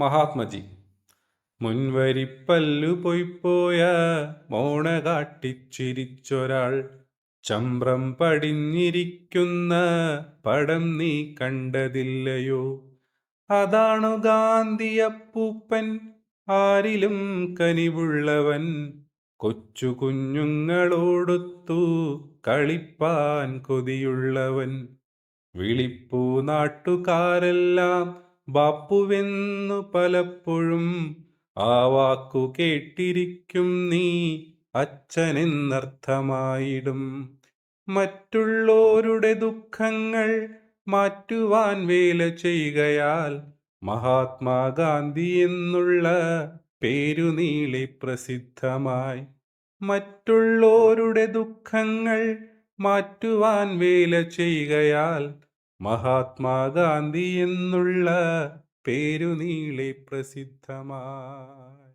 മഹാത്മജി. മുൻവരിപ്പല്ലു പൊയ്പോയ മോണ കാട്ടിച്ചിരിച്ചൊരാൾ. ചമ്പ്രം പടിഞ്ഞിരിക്കുന്ന പടം നീ കണ്ടതില്ലയോ? അതാണു ഗാന്ധിയപ്പൂപ്പൻ. ആരിലും കനിവുള്ളവൻ. കൊച്ചു കുഞ്ഞുങ്ങളോടൊത്തു കളിപ്പാൻ കൊതിയുള്ളവൻ. വിളിപ്പൂ നാട്ടുകാരെല്ലാം ബാപ്പുവെന്നു പലപ്പോഴും ആ വാക്കു കേട്ടിരിക്കും നീ അച്ഛനെന്നർത്ഥമായിടും. മറ്റുള്ളവരുടെ ദുഃഖങ്ങൾ മാറ്റുവാൻ വേല ചെയ്യുകയാൽ മഹാത്മാഗാന്ധി എന്നുള്ള പേരു നീളെ പ്രസിദ്ധമായി. മറ്റുള്ളവരുടെ ദുഃഖങ്ങൾ മാറ്റുവാൻ വേല ചെയ്യുകയാൽ മഹാത്മാഗാന്ധി എന്നുള്ള പേരു നീളെ പ്രസിദ്ധമായി